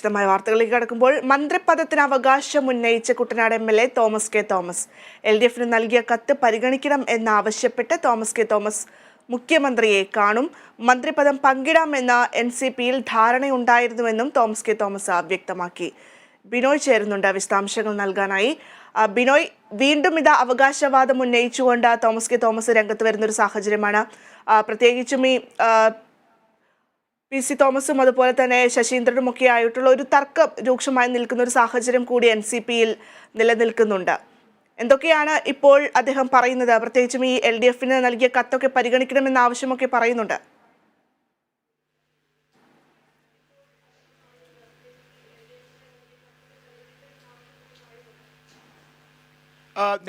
വിശദമായ വാർത്തകളിലേക്ക് കടക്കുമ്പോൾ മന്ത്രിപദത്തിന് അവകാശം ഉന്നയിച്ച Kuttanad M L A Thomas K Thomas. L D എഫിന് നൽകിയ കത്ത് പരിഗണിക്കണം എന്നാവശ്യപ്പെട്ട് തോമസ് കെ തോമസ് മുഖ്യമന്ത്രിയെ കാണും. മന്ത്രിപദം പങ്കിടാമെന്ന എൻ സി പിയിൽ ധാരണയുണ്ടായിരുന്നുവെന്നും തോമസ് കെ തോമസ് വ്യക്തമാക്കി. ബിനോയ് ചേരുന്നുണ്ട് വിശദാംശങ്ങൾ നൽകാനായി. ബിനോയ് വീണ്ടും ഇത് അവകാശവാദം ഉന്നയിച്ചുകൊണ്ട് തോമസ് കെ തോമസ് രംഗത്ത് വരുന്നൊരു സാഹചര്യമാണ്. പ്രത്യേകിച്ചും ഈ പി സി തോമസും അതുപോലെ തന്നെ ശശീന്ദ്രനും ഒക്കെ ആയിട്ടുള്ള ഒരു തർക്കം രൂക്ഷമായി നിൽക്കുന്ന ഒരു സാഹചര്യം കൂടി എൻ സി പിയിൽ നിലനിൽക്കുന്നുണ്ട്. എന്തൊക്കെയാണ് ഇപ്പോൾ അദ്ദേഹം പറയുന്നത്? പ്രത്യേകിച്ചും ഈ എൽ ഡി എഫിന് നൽകിയ കത്തൊക്കെ പരിഗണിക്കണമെന്ന ആവശ്യമൊക്കെ പറയുന്നുണ്ട്.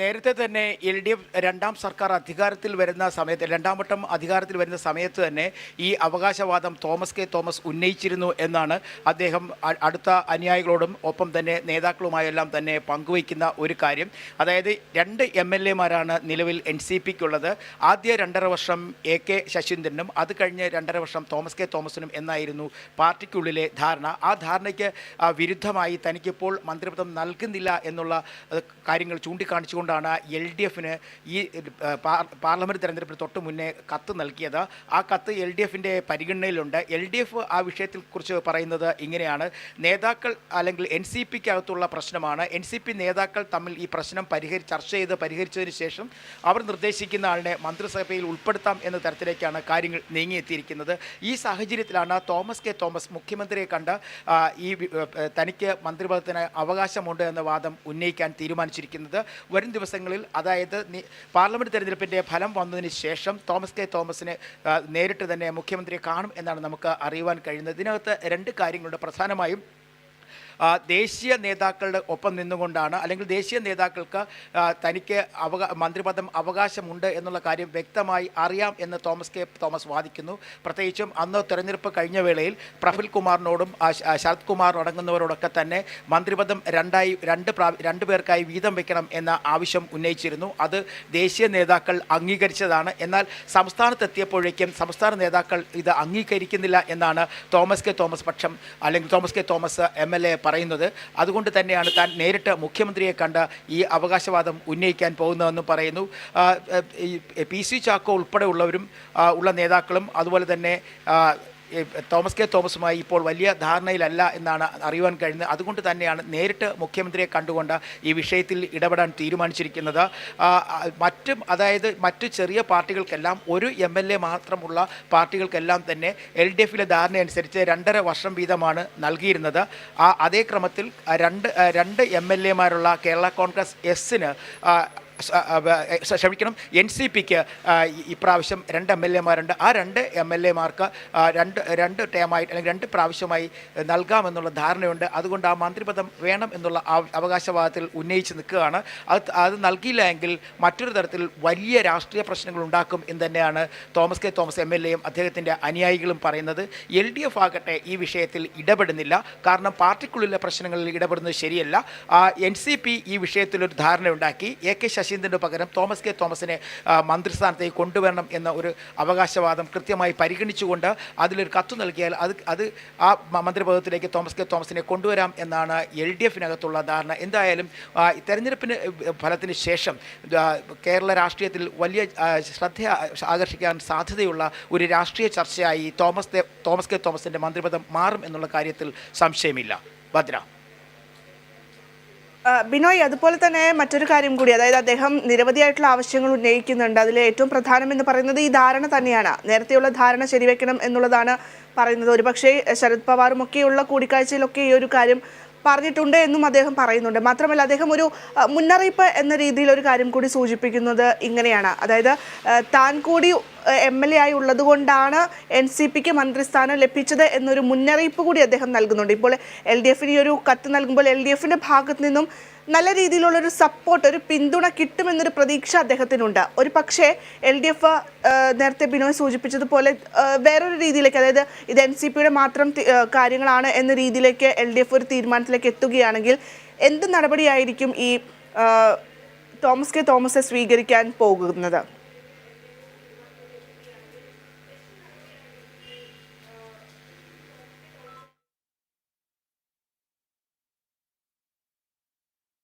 നേരത്തെ തന്നെ എൽ ഡി എഫ് രണ്ടാം സർക്കാർ അധികാരത്തിൽ വരുന്ന സമയത്ത് രണ്ടാം വട്ടം അധികാരത്തിൽ വരുന്ന സമയത്ത് തന്നെ ഈ അവകാശവാദം തോമസ് കെ തോമസ് ഉന്നയിച്ചിരുന്നു എന്നാണ് അദ്ദേഹം അടുത്ത അനുയായികളോടും ഒപ്പം തന്നെ നേതാക്കളുമായെല്ലാം തന്നെ പങ്കുവയ്ക്കുന്ന ഒരു കാര്യം. അതായത് രണ്ട് എം എൽ എമാരാണ് നിലവിൽ എൻ സി പിക്കുള്ളത്. ആദ്യ രണ്ടര വർഷം എ കെ ശശീന്ദ്രനും അത് കഴിഞ്ഞ് രണ്ടര വർഷം തോമസ് കെ തോമസിനും എന്നായിരുന്നു പാർട്ടിക്കുള്ളിലെ ധാരണ. ആ ധാരണയ്ക്ക് വിരുദ്ധമായി തനിക്കിപ്പോൾ മന്ത്രിപദം നൽകുന്നില്ല എന്നുള്ള കാര്യങ്ങൾ കാര്യങ്ങൾ ചൂണ്ടിക്കാണിച്ചുകൊണ്ടാണ് എൽ ഡി എഫിന് ഈ പാർലമെന്റ് തെരഞ്ഞെടുപ്പിന് തൊട്ട് മുന്നേ കത്ത് നൽകിയത്. ആ കത്ത് എൽ ഡി എഫിന്റെ പരിഗണനയിലുണ്ട്. എൽ ഡി എഫ് ആ വിഷയത്തിൽ കുറിച്ച് പറയുന്നത് ഇങ്ങനെയാണ്. നേതാക്കൾ അല്ലെങ്കിൽ എൻ സി പിക്ക് അകത്തുള്ള പ്രശ്നമാണ്. എൻ സി പി നേതാക്കൾ തമ്മിൽ ഈ പ്രശ്നം പരിഹരി ചർച്ച ചെയ്ത് പരിഹരിച്ചതിന് ശേഷം അവർ നിർദ്ദേശിക്കുന്ന ആളിനെ മന്ത്രിസഭയിൽ ഉൾപ്പെടുത്താം എന്ന തരത്തിലേക്കാണ് കാര്യങ്ങൾ നീങ്ങിയെത്തിയിരിക്കുന്നത്. ഈ സാഹചര്യത്തിലാണ് തോമസ് കെ. തോമസ് മുഖ്യമന്ത്രിയെ കണ്ട് ഈ തനിക്ക് മന്ത്രിപദത്തിന് അവകാശമുണ്ട് എന്ന വാദം ഉന്നയിക്കാൻ തീരുമാനിച്ചിരിക്കുന്നത്. വരും ദിവസങ്ങളിൽ അതായത് പാർലമെന്റ് തെരഞ്ഞെടുപ്പിന്റെ ഫലം വന്നതിന് ശേഷം തോമസ് കെ തോമസിനെ നേരിട്ട് തന്നെ മുഖ്യമന്ത്രിയെ കാണും എന്നാണ് നമുക്ക് അറിയുവാൻ കഴിയുന്നത്. ഇതിനകത്ത് രണ്ട് കാര്യങ്ങളുണ്ട്. പ്രധാനമായും ദേശീയ നേതാക്കളുടെ ഒപ്പം നിന്നുകൊണ്ടാണ് അല്ലെങ്കിൽ ദേശീയ നേതാക്കൾക്ക് തനിക്ക് അവകാ മന്ത്രിപദം അവകാശമുണ്ട് എന്നുള്ള കാര്യം വ്യക്തമായി അറിയാം എന്ന് തോമസ് കെ. തോമസ് വാദിക്കുന്നു. പ്രത്യേകിച്ചും അന്ന് തെരഞ്ഞെടുപ്പ് കഴിഞ്ഞ വേളയിൽ പ്രഫുൽ കുമാറിനോടും ശരത് കുമാർ അടങ്ങുന്നവരോടൊക്കെ തന്നെ മന്ത്രിപദം രണ്ടായി രണ്ട് രണ്ട് പേർക്കായി വീതം വെക്കണം എന്ന ആവശ്യം ഉന്നയിച്ചിരുന്നു. അത് ദേശീയ നേതാക്കൾ അംഗീകരിച്ചതാണ്. എന്നാൽ സംസ്ഥാനത്തെത്തിയപ്പോഴേക്കും സംസ്ഥാന നേതാക്കൾ ഇത് അംഗീകരിക്കുന്നില്ല എന്നാണ് തോമസ് കെ. തോമസ് പക്ഷം അല്ലെങ്കിൽ Thomas K. Thomas M. L. A പറയുന്നത്. അതുകൊണ്ട് തന്നെയാണ് താൻ നേരിട്ട് മുഖ്യമന്ത്രിയെ കണ്ട് ഈ അവകാശവാദം ഉന്നയിക്കാൻ പോകുന്നതെന്ന് പറയുന്നു. പി സി ചാക്കോ ഉൾപ്പെടെയുള്ളവരും ഉള്ള നേതാക്കളും അതുപോലെ തന്നെ തോമസ് കെ. തോമസുമായി ഇപ്പോൾ വലിയ ധാരണയിലല്ല എന്നാണ് അറിയുവാൻ കഴിയുന്നത്. അതുകൊണ്ട് തന്നെയാണ് നേരിട്ട് മുഖ്യമന്ത്രിയെ കണ്ടുകൊണ്ട് ഈ വിഷയത്തിൽ ഇടപെടാൻ തീരുമാനിച്ചിരിക്കുന്നത്. മറ്റും അതായത് മറ്റു ചെറിയ പാർട്ടികൾക്കെല്ലാം ഒരു എം എൽ എ മാത്രമുള്ള പാർട്ടികൾക്കെല്ലാം തന്നെ എൽ ഡി എഫിലെ ധാരണ അനുസരിച്ച് രണ്ടര വർഷം വീതമാണ് നൽകിയിരുന്നത്. ആ അതേ ക്രമത്തിൽ രണ്ട് രണ്ട് എം എൽ എമാരുള്ള കേരള കോൺഗ്രസ് എസിന് ക്ഷമിക്കണം. എൻ സി പിക്ക് ഇപ്രാവശ്യം രണ്ട് എം എൽ എമാരുണ്ട്. ആ രണ്ട് എം എൽ എമാർക്ക് രണ്ട് രണ്ട് ടേമായി അല്ലെങ്കിൽ രണ്ട് പ്രാവശ്യമായി നൽകാമെന്നുള്ള ധാരണയുണ്ട്. അതുകൊണ്ട് ആ മന്ത്രിപദം വേണം എന്നുള്ള അവകാശവാദത്തിൽ ഉന്നയിച്ച് നിൽക്കുകയാണ്. അത് അത് നൽകിയില്ല എങ്കിൽ മറ്റൊരു തരത്തിൽ വലിയ രാഷ്ട്രീയ പ്രശ്നങ്ങൾ ഉണ്ടാക്കും എന്ന് തന്നെയാണ് Thomas K. Thomas M L എയും അദ്ദേഹത്തിന്റെ അനുയായികളും പറയുന്നത്. എൽ ഡി എഫ് ആകട്ടെ ഈ വിഷയത്തിൽ ഇടപെടുന്നില്ല. കാരണം പാർട്ടിക്കുള്ളിലെ പ്രശ്നങ്ങളിൽ ഇടപെടുന്നത് ശരിയല്ല. എൻ സി പി ഈ വിഷയത്തിലൊരു ധാരണയുണ്ടാക്കി. എ കെ ശശീന്ദ്രന് പകരം തോമസ് കെ തോമസിനെ മന്ത്രിസ്ഥാനത്തേക്ക് കൊണ്ടുവരണം എന്ന ഒരു അവകാശവാദം കൃത്യമായി പരിഗണിച്ചുകൊണ്ട് അതിലൊരു കത്ത് നൽകിയാൽ അത് അത് ആ മന്ത്രിപദത്തിലേക്ക് തോമസ് കെ തോമസിനെ കൊണ്ടുവരാം എന്നാണ് എൽ ഡി എഫിനകത്തുള്ള ധാരണ. എന്തായാലും തെരഞ്ഞെടുപ്പിന് ഫലത്തിന് ശേഷം കേരള രാഷ്ട്രീയത്തിൽ വലിയ ശ്രദ്ധ ആകർഷിക്കാൻ സാധ്യതയുള്ള ഒരു രാഷ്ട്രീയ ചർച്ചയായി തോമസ് തോമസ് കെ തോമസിന്റെ മന്ത്രിപദം മാറും എന്നുള്ള കാര്യത്തിൽ സംശയമില്ല. ഭദ്ര. ബിനോയ് അതുപോലെ തന്നെ മറ്റൊരു കാര്യം കൂടി അതായത് അദ്ദേഹം നിരവധിയായിട്ടുള്ള ആവശ്യങ്ങൾ ഉന്നയിക്കുന്നുണ്ട്. അതിൽ ഏറ്റവും പ്രധാനം എന്ന് പറയുന്നത് ഈ ധാരണ തന്നെയാണ്. നേരത്തെയുള്ള ധാരണ ശരിവെക്കണം എന്നുള്ളതാണ് പറയുന്നത്. ഒരുപക്ഷെ ശരത് പവാറും ഒക്കെയുള്ള കൂടിക്കാഴ്ചയിലൊക്കെ ഈ ഒരു കാര്യം പറഞ്ഞിട്ടുണ്ട് എന്നും അദ്ദേഹം പറയുന്നുണ്ട്. മാത്രമല്ല അദ്ദേഹം ഒരു മുന്നറിയിപ്പ് എന്ന രീതിയിൽ ഒരു കാര്യം കൂടി സൂചിപ്പിക്കുന്നത് ഇങ്ങനെയാണ്. അതായത് താൻ കൂടി എം എൽ എ ആയി ഉള്ളതുകൊണ്ടാണ് എൻ സി പിക്ക് മന്ത്രിസ്ഥാനം ലഭിച്ചത് എന്നൊരു മുന്നറിയിപ്പ് കൂടി അദ്ദേഹം നൽകുന്നുണ്ട്. ഇപ്പോൾ എൽ ഡി എഫിന് ഈ ഒരു കത്ത് നൽകുമ്പോൾ എൽ ഡി എഫിന്റെ ഭാഗത്ത് നിന്നും നല്ല രീതിയിലുള്ളൊരു സപ്പോർട്ട് ഒരു പിന്തുണ കിട്ടുമെന്നൊരു പ്രതീക്ഷ അദ്ദേഹത്തിനുണ്ട്. ഒരു പക്ഷേ എൽ ഡി എഫ് നേരത്തെ ബിനോയ് സൂചിപ്പിച്ചതുപോലെ വേറൊരു രീതിയിലേക്ക് അതായത് ഇത് എൻ സി പിയുടെ മാത്രം കാര്യങ്ങളാണ് എന്ന രീതിയിലേക്ക് എൽ ഡി എഫ് ഒരു തീരുമാനത്തിലേക്ക് എത്തുകയാണെങ്കിൽ എന്ത് നടപടിയായിരിക്കും ഈ തോമസ് കെ തോമസെ സ്വീകരിക്കാൻ പോകുന്നത്?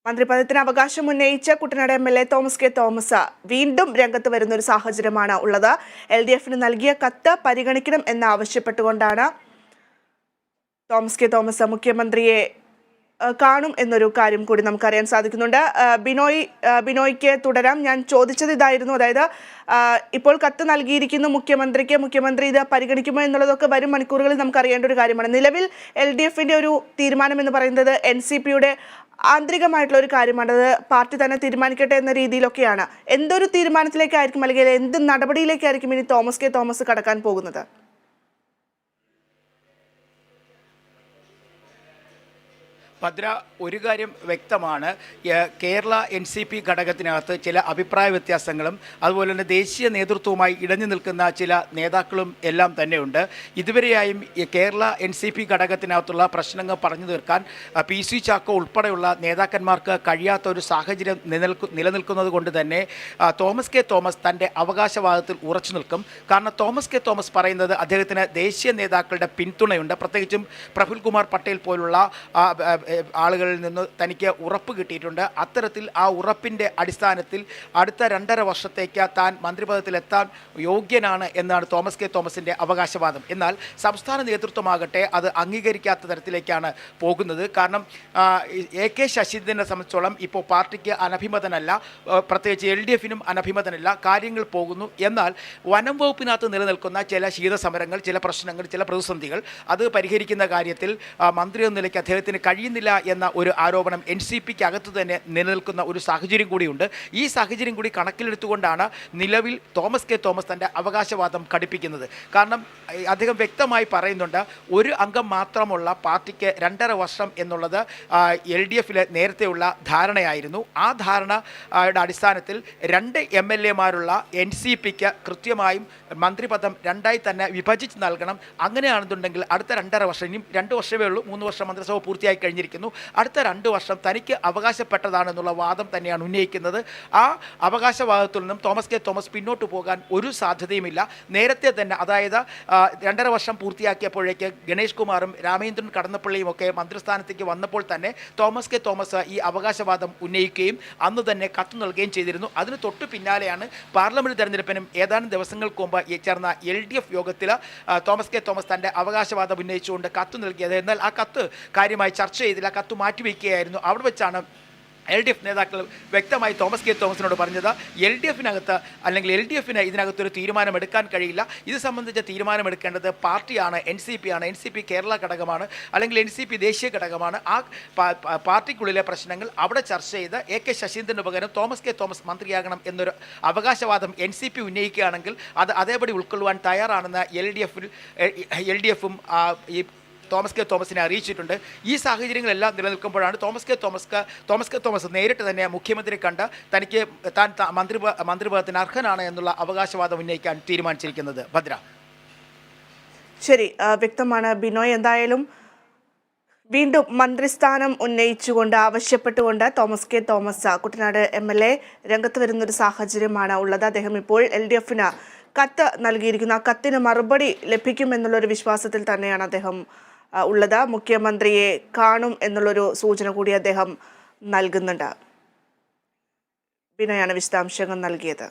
മന്ത്രിപദത്തിന് അവകാശം ഉന്നയിച്ച Kuttanad M L A Thomas K Thomas വീണ്ടും രംഗത്ത് വരുന്ന ഒരു സാഹചര്യമാണ് ഉള്ളത്. എൽ ഡി എഫിന് നൽകിയ കത്ത് പരിഗണിക്കണം എന്ന് ആവശ്യപ്പെട്ടുകൊണ്ടാണ് തോമസ് കെ തോമസ് മുഖ്യമന്ത്രിയെ കാണും എന്നൊരു കാര്യം കൂടി നമുക്കറിയാൻ സാധിക്കുന്നുണ്ട്. ബിനോയ് ബിനോയ്ക്ക് തുടരാം. ഞാൻ ചോദിച്ചത് ഇതായിരുന്നു. അതായത് ഇപ്പോൾ കത്ത് നൽകിയിരിക്കുന്നു മുഖ്യമന്ത്രിക്ക്. മുഖ്യമന്ത്രി ഇത് പരിഗണിക്കുമോ എന്നുള്ളതൊക്കെ വരും മണിക്കൂറുകളിൽ നമുക്ക് അറിയേണ്ട ഒരു കാര്യമാണ്. നിലവിൽ എൽ ഡി എഫിന്റെ ഒരു തീരുമാനം എന്ന് പറയുന്നത് എൻ സി പിയുടെ ആന്തരികമായിട്ടുള്ള ഒരു കാര്യമാണ് അത് പാർട്ടി തന്നെ തീരുമാനിക്കട്ടെ എന്ന രീതിയിലൊക്കെയാണ്. എന്തൊരു തീരുമാനത്തിലേക്കായിരിക്കും അല്ലെങ്കിൽ എന്ത് നടപടിയിലേക്കായിരിക്കും ഇനി തോമസ് കെ തോമസ് കടക്കാൻ പോകുന്നത്? ഭദ്ര ഒരു കാര്യം വ്യക്തമാണ്. കേരള എൻ സി പി ഘടകത്തിനകത്ത് ചില അഭിപ്രായ വ്യത്യാസങ്ങളും അതുപോലെ തന്നെ ദേശീയ നേതൃത്വവുമായി ഇടഞ്ഞു നിൽക്കുന്ന ചില നേതാക്കളും എല്ലാം തന്നെയുണ്ട്. ഇതുവരെയായും കേരള എൻ സി പി ഘടകത്തിനകത്തുള്ള പ്രശ്നങ്ങൾ പറഞ്ഞു തീർക്കാൻ പി സി ചാക്കോ ഉൾപ്പെടെയുള്ള നേതാക്കന്മാർക്ക് കഴിയാത്ത ഒരു സാഹചര്യം നിലനിൽക്കു നിലനിൽക്കുന്നത് കൊണ്ട് തന്നെ തോമസ് കെ തോമസ് തന്റെ അവകാശവാദത്തിൽ ഉറച്ചു നിൽക്കും. കാരണം തോമസ് കെ തോമസ് പറയുന്നത് അദ്ദേഹത്തിന് ദേശീയ നേതാക്കളുടെ പിന്തുണയുണ്ട്. പ്രത്യേകിച്ചും പ്രഫുൽ കുമാർ പട്ടേൽ പോലുള്ള ആളുകളിൽ നിന്ന് തനിക്ക് ഉറപ്പ് കിട്ടിയിട്ടുണ്ട്. അത്തരത്തിൽ ആ ഉറപ്പിന്റെ അടിസ്ഥാനത്തിൽ അടുത്ത രണ്ടര വർഷത്തേക്ക് താൻ മന്ത്രിപദത്തിലെത്താൻ യോഗ്യനാണ് എന്നാണ് തോമസ് കെ തോമസിന്റെ അവകാശവാദം. എന്നാൽ സംസ്ഥാന നേതൃത്വമാകട്ടെ അത് അംഗീകരിക്കാത്ത തരത്തിലേക്കാണ് പോകുന്നത്. കാരണം എ കെ ശശീന്ദ്രനെ സംബന്ധിച്ചോളം ഇപ്പോൾ പാർട്ടിക്ക് അനഭിമതനല്ല പ്രത്യേകിച്ച് എൽ ഡി എഫിനും അനഭിമതനല്ല കാര്യങ്ങൾ പോകുന്നു. എന്നാൽ വനം വകുപ്പിനകത്ത് നിലനിൽക്കുന്ന ചില ശീതസമരങ്ങൾ ചില പ്രശ്നങ്ങൾ ചില പ്രതിസന്ധികൾ അത് പരിഹരിക്കുന്ന കാര്യത്തിൽ മന്ത്രി എന്ന നിലയ്ക്ക് അദ്ദേഹത്തിന് കഴിയുന്നില്ല എന്ന ഒരു ആരോപണം എൻ സി പിക്ക് അകത്ത് തന്നെ നിലനിൽക്കുന്ന ഒരു സാഹചര്യം കൂടിയുണ്ട്. ഈ സാഹചര്യം കൂടി കണക്കിലെടുത്തുകൊണ്ടാണ് നിലവിൽ തോമസ് കെ തോമസ് തന്റെ അവകാശവാദം ഘടിപ്പിക്കുന്നത് കാരണം അദ്ദേഹം വ്യക്തമായി പറയുന്നുണ്ട് ഒരു അംഗം മാത്രമുള്ള പാർട്ടിക്ക് രണ്ടര വർഷം എന്നുള്ളത് എൽ ഡി എഫിലെ നേരത്തെയുള്ള ധാരണയായിരുന്നു. ആ ധാരണയുടെ അടിസ്ഥാനത്തിൽ രണ്ട് എം എൽ എമാരുള്ള എൻ സി പിക്ക് കൃത്യമായും മന്ത്രിപദം രണ്ടായി തന്നെ വിഭജിച്ച് നൽകണം. അങ്ങനെയാണെന്നുണ്ടെങ്കിൽ അടുത്ത രണ്ടര വർഷം ഇനിയും രണ്ട് വർഷമേ ഉള്ളൂ. മൂന്ന് വർഷം മന്ത്രിസഭ പൂർത്തിയായി കഴിഞ്ഞിരിക്കുന്നു അടുത്ത രണ്ട് വർഷം തനിക്ക് അവകാശപ്പെട്ടതാണെന്നുള്ള വാദം തന്നെയാണ് ഉന്നയിക്കുന്നത്. ആ അവകാശവാദത്തിൽ നിന്നും തോമസ് കെ. തോമസ് പിന്നോട്ട് പോകാൻ ഒരു സാധ്യതയുമില്ല. നേരത്തെ തന്നെ അതായത് രണ്ടര വർഷം പൂർത്തിയാക്കിയപ്പോഴേക്ക് ഗണേഷ് കുമാറും രാമേന്ദ്രൻ കടന്നപ്പള്ളിയും ഒക്കെ മന്ത്രിസ്ഥാനത്തേക്ക് വന്നപ്പോൾ തന്നെ തോമസ് കെ. തോമസ് ഈ അവകാശവാദം ഉന്നയിക്കുകയും അന്ന് തന്നെ കത്ത് നൽകുകയും ചെയ്തിരുന്നു. അതിന് തൊട്ട് പിന്നാലെയാണ് പാർലമെന്റ് തെരഞ്ഞെടുപ്പിനും ഏതാനും ദിവസങ്ങൾക്ക് മുമ്പ് ചേർന്ന എൽ ഡി എഫ് യോഗത്തിൽ തോമസ് കെ. തോമസ് തന്റെ അവകാശവാദം ഉന്നയിച്ചുകൊണ്ട് കത്ത് നൽകിയത്. എന്നാൽ ആ കത്ത് കാര്യമായി ചർച്ച ചെയ്തില്ല കത്ത് മാറ്റിവെക്കുകയായിരുന്നു. അവിടെ വെച്ചാണ് എൽ ഡി എഫ് നേതാക്കൾ വ്യക്തമായി തോമസ് കെ തോമസിനോട് പറഞ്ഞത് എൽ ഡി എഫിനകത്ത് അല്ലെങ്കിൽ എൽ ഡി എഫിന് ഇതിനകത്തൊരു തീരുമാനമെടുക്കാൻ കഴിയില്ല. ഇത് സംബന്ധിച്ച തീരുമാനമെടുക്കേണ്ടത് പാർട്ടിയാണ് എൻ സി പി ആണ് എൻ സി പി കേരള ഘടകമാണ് അല്ലെങ്കിൽ എൻ സി പി ദേശീയ ഘടകമാണ്. ആ പാർട്ടിക്കുള്ളിലെ പ്രശ്നങ്ങൾ അവിടെ ചർച്ച ചെയ്ത് എ കെ ശശീന്ദ്രന് പകരം തോമസ് കെ തോമസ് മന്ത്രിയാകണം എന്നൊരു അവകാശവാദം എൻ സി പി ഉന്നയിക്കുകയാണെങ്കിൽ അത് അതേപടി ഉൾക്കൊള്ളുവാൻ തയ്യാറാണെന്ന് എൽ ഡി എഫിൽ എൽ ഡി എഫും ഈ തോമസ് കെ തോമസിനെ അറിയിച്ചിട്ടുണ്ട്. ഈ സാഹചര്യങ്ങളെല്ലാം നിലനിൽക്കുമ്പോഴാണ് തോമസ് കെ തോമസ് തോമസ് കെ തോമസ് നേരിട്ട് തന്നെ മുഖ്യമന്ത്രി കണ്ട് തനിക്ക് താൻ മന്ത്രി മന്ത്രിപദത്തിന് അർഹനാണ് എന്നുള്ള അവകാശവാദം ഉന്നയിക്കാൻ തീരുമാനിച്ചിരിക്കുന്നത്. ഭദ്ര. ശരി വ്യക്തമാണ് ബിനോയ്. എന്തായാലും വീണ്ടും മന്ത്രിസ്ഥാനം ഉന്നയിച്ചുകൊണ്ട് ആവശ്യപ്പെട്ടുകൊണ്ട് Thomas K Thomas Kuttanad M L A രംഗത്ത് വരുന്നൊരു സാഹചര്യമാണ് ഉള്ളത്. അദ്ദേഹം ഇപ്പോൾ എൽ ഡി എഫിന് കത്ത് നൽകിയിരിക്കുന്നു. ആ കത്തിന് മറുപടി ലഭിക്കുമെന്നുള്ളൊരു വിശ്വാസത്തിൽ തന്നെയാണ് അദ്ദേഹം ഉള്ളത് മുഖ്യമന്ത്രിയെ കാണും എന്നുള്ളൊരു സൂചന കൂടി അദ്ദേഹം നൽകുന്നുണ്ട്. പിന്നെയാണ് വിശദാംശങ്ങൾ നൽകിയത്.